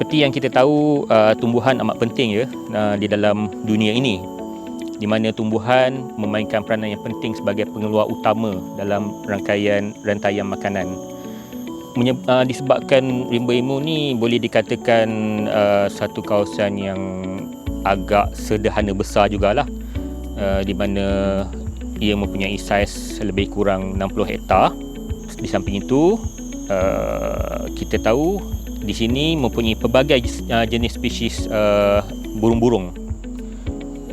seperti yang kita tahu uh, tumbuhan amat penting ya uh, di dalam dunia ini di mana tumbuhan memainkan peranan yang penting sebagai pengeluar utama dalam rangkaian rantaian makanan. Menye- uh, disebabkan rimba emu ni boleh dikatakan uh, satu kawasan yang agak sederhana besar jugalah uh, di mana ia mempunyai saiz lebih kurang 60 hektar. Di samping itu uh, kita tahu di sini mempunyai pelbagai uh, jenis spesies uh, burung-burung.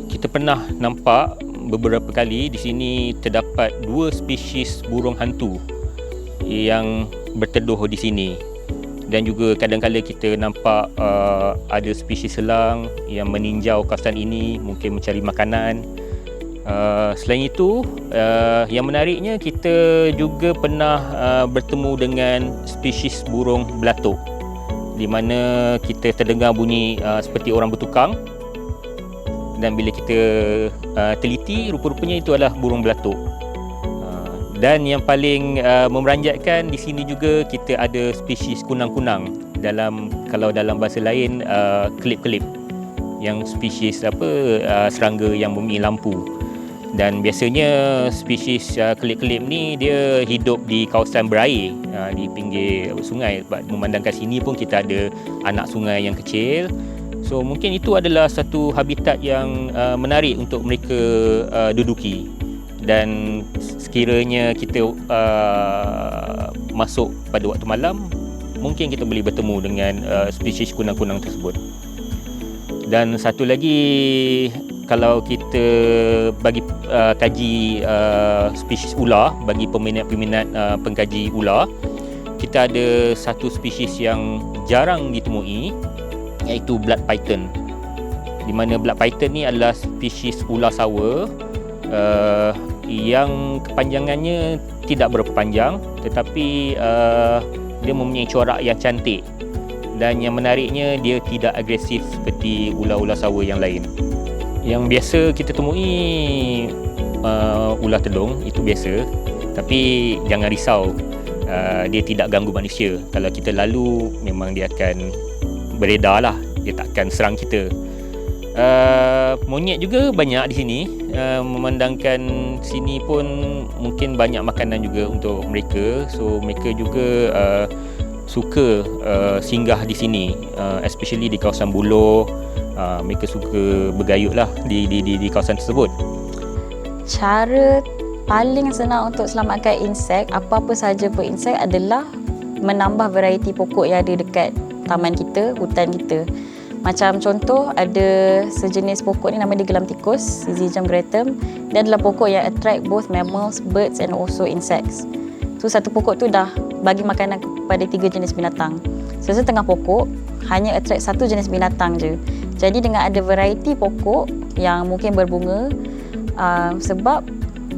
Kita pernah nampak beberapa kali di sini terdapat dua spesies burung hantu yang berteduh di sini. Dan juga kadang-kadang kita nampak uh, ada spesies selang yang meninjau kawasan ini mungkin mencari makanan. Uh, selain itu, uh, yang menariknya kita juga pernah uh, bertemu dengan spesies burung belatuk di mana kita terdengar bunyi uh, seperti orang bertukang. Dan bila kita uh, teliti rupa-rupanya itu adalah burung belatuk. Uh, dan yang paling uh, memeranjatkan di sini juga kita ada spesies kunang-kunang dalam kalau dalam bahasa lain uh, kelip-kelip. Yang spesies apa uh, serangga yang mempunyai lampu dan biasanya spesies uh, kelip-kelip ni dia hidup di kawasan berair uh, di pinggir sungai. Sebab memandangkan sini pun kita ada anak sungai yang kecil. So mungkin itu adalah satu habitat yang uh, menarik untuk mereka uh, duduki. Dan sekiranya kita uh, masuk pada waktu malam mungkin kita boleh bertemu dengan uh, spesies kunang-kunang tersebut. Dan satu lagi kalau kita bagi uh, kaji uh, spesies ular bagi peminat-peminat uh, pengkaji ular kita ada satu spesies yang jarang ditemui iaitu blood python. Di mana blood python ni adalah spesies ular sawa uh, yang kepanjangannya tidak berapa panjang tetapi uh, dia mempunyai corak yang cantik. Dan yang menariknya dia tidak agresif seperti ular-ular sawa yang lain yang biasa kita temui uh, ular telung itu biasa. Tapi jangan risau uh, dia tidak ganggu manusia. Kalau kita lalu memang dia akan beredar lah. Dia takkan serang kita. Uh, monyet juga banyak di sini. Uh, memandangkan sini pun mungkin banyak makanan juga untuk mereka. So mereka juga uh, suka uh, singgah di sini uh, especially di kawasan Buloh uh, mereka suka bergayut lah di, di, di, di kawasan tersebut Cara paling senang untuk selamatkan insek, apa-apa saja pun insek adalah menambah variety pokok yang ada dekat taman kita, hutan kita. Macam contoh ada sejenis pokok ni nama dia gelam tikus, Syzygium gratum. Dia adalah pokok yang attract both mammals, birds and also insects. So satu pokok tu dah bagi makanan kepada tiga jenis binatang. So setengah pokok hanya attract satu jenis binatang je. Jadi dengan ada variety pokok yang mungkin berbunga uh, sebab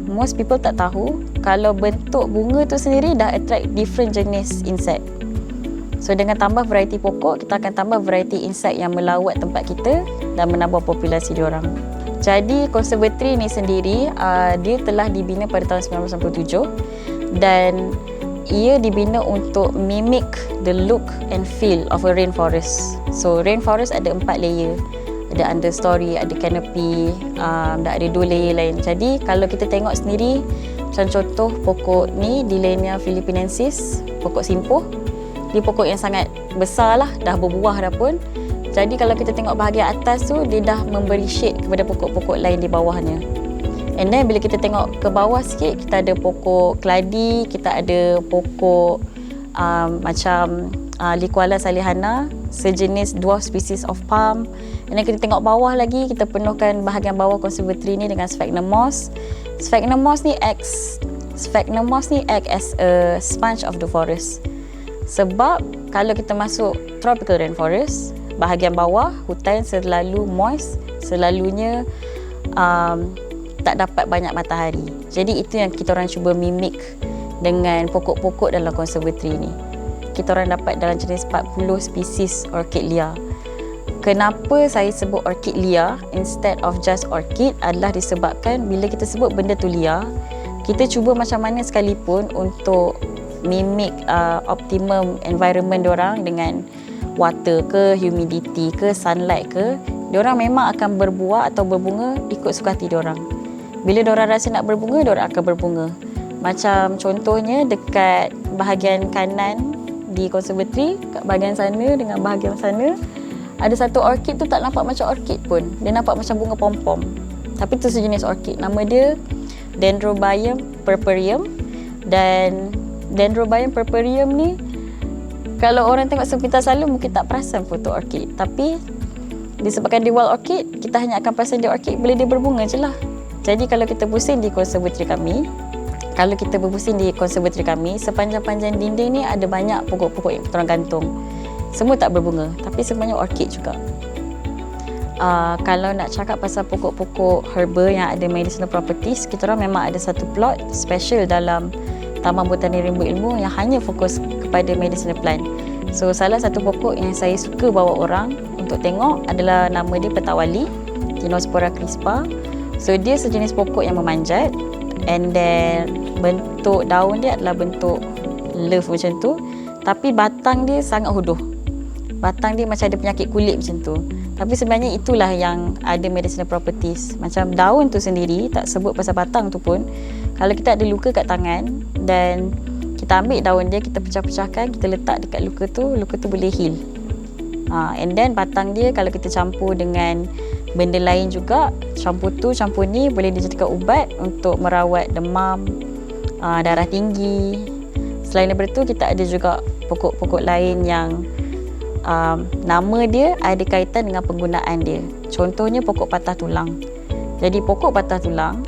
most people tak tahu kalau bentuk bunga tu sendiri dah attract different jenis insect. So dengan tambah variety pokok, kita akan tambah variety insect yang melawat tempat kita dan menambah populasi diorang. Jadi konservatory ni sendiri uh, dia telah dibina pada tahun 1997 dan ia dibina untuk mimic the look and feel of a rainforest. So rainforest ada empat layer. Ada understory, ada canopy, um, dan ada dua layer lain. Jadi kalau kita tengok sendiri, macam contoh pokok ni Dilenia philippinensis, pokok simpuh. Dia pokok yang sangat besar lah, dah berbuah dah pun. Jadi kalau kita tengok bahagian atas tu, dia dah memberi shade kepada pokok-pokok lain di bawahnya. And then bila kita tengok ke bawah sikit, kita ada pokok keladi, kita ada pokok um, macam uh, Liquala salihana, sejenis dwarf species of palm. And then kita tengok bawah lagi, kita penuhkan bahagian bawah conservatory ni dengan sphagnum moss. Sphagnum moss ni acts sphagnum moss ni act as a sponge of the forest. Sebab kalau kita masuk tropical rainforest, bahagian bawah hutan selalu moist, selalunya um, tak dapat banyak matahari. Jadi itu yang kita orang cuba mimik dengan pokok-pokok dalam konservatory ni. Kita orang dapat dalam jenis 40 spesies orchid liar. Kenapa saya sebut orchid liar instead of just orchid adalah disebabkan bila kita sebut benda tu liar, kita cuba macam mana sekalipun untuk mimik uh, optimum environment orang dengan water ke, humidity ke, sunlight ke, diorang memang akan berbuah atau berbunga ikut suka hati diorang. Bila diorang rasa nak berbunga, diorang akan berbunga. Macam contohnya dekat bahagian kanan di konservatory, kat bahagian sana dengan bahagian sana, ada satu orchid tu tak nampak macam orchid pun. Dia nampak macam bunga pom-pom. Tapi tu sejenis orchid. Nama dia Dendrobium purpureum dan Dendrobium purpureum ni kalau orang tengok sepintas lalu mungkin tak perasan tu orchid. Tapi disebabkan dia wild orchid, kita hanya akan perasan dia orchid bila dia berbunga je lah. Jadi kalau kita pusing di konservatory kami, kalau kita berpusing di konservatory kami, sepanjang-panjang dinding ni ada banyak pokok-pokok yang kita gantung. Semua tak berbunga, tapi semuanya orchid juga. Uh, kalau nak cakap pasal pokok-pokok herba yang ada medicinal properties, kita orang memang ada satu plot special dalam Taman Botani Rimbu Ilmu yang hanya fokus kepada medicinal plant. So salah satu pokok yang saya suka bawa orang untuk tengok adalah nama dia petawali, Dinospora crispa. So dia sejenis pokok yang memanjat and then bentuk daun dia adalah bentuk love macam tu tapi batang dia sangat hodoh batang dia macam ada penyakit kulit macam tu. Tapi sebenarnya itulah yang ada medicinal properties. Macam daun tu sendiri, tak sebut pasal batang tu pun, kalau kita ada luka kat tangan dan kita ambil daun dia, kita pecah-pecahkan, kita letak dekat luka tu, luka tu boleh heal. Ha, and then batang dia kalau kita campur dengan benda lain juga, campur tu, campur ni boleh dijadikan ubat untuk merawat demam, uh, darah tinggi. Selain daripada tu, kita ada juga pokok-pokok lain yang um, nama dia ada kaitan dengan penggunaan dia. Contohnya pokok patah tulang. Jadi pokok patah tulang,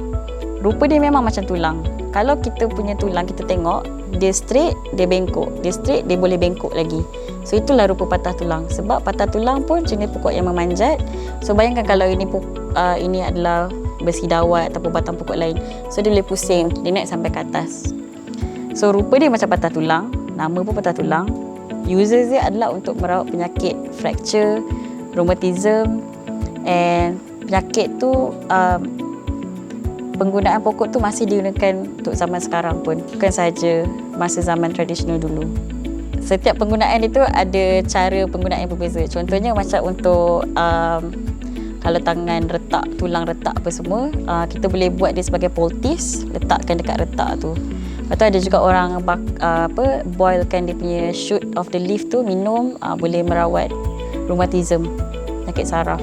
rupa dia memang macam tulang. Kalau kita punya tulang kita tengok, dia straight, dia bengkok. Dia straight, dia boleh bengkok lagi. So itulah rupa patah tulang. Sebab patah tulang pun jenis pokok yang memanjat. So bayangkan kalau ini uh, ini adalah besi dawat ataupun batang pokok lain. So dia boleh pusing, dia naik sampai ke atas. So rupa dia macam patah tulang, nama pun patah tulang users dia adalah untuk merawat penyakit fracture, rheumatism and penyakit tu um, penggunaan pokok tu masih digunakan untuk zaman sekarang pun bukan sahaja masa zaman tradisional dulu. Setiap penggunaan itu ada cara penggunaan yang berbeza. Contohnya macam untuk um, kalau tangan retak, tulang retak apa semua, uh, kita boleh buat dia sebagai poultice, letakkan dekat retak tu. Lepas tu ada juga orang bak, uh, apa boilkan dia punya shoot of the leaf tu minum uh, boleh merawat rheumatism, penyakit saraf.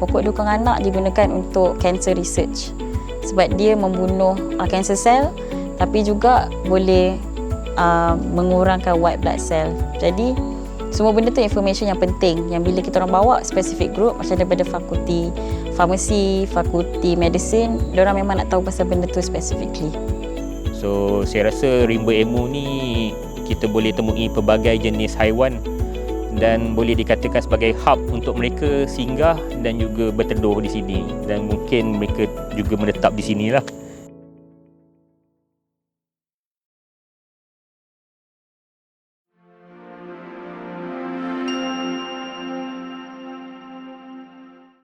Pokok dukung anak digunakan untuk cancer research sebab dia membunuh uh, cancer cell tapi juga boleh uh, mengurangkan white blood cell. Jadi semua benda tu information yang penting yang bila kita orang bawa specific group macam daripada fakulti farmasi, fakulti medicine, orang memang nak tahu pasal benda tu specifically. So saya rasa rimba emu ni kita boleh temui pelbagai jenis haiwan dan boleh dikatakan sebagai hub untuk mereka singgah dan juga berteduh di sini dan mungkin mereka juga menetap di sini lah.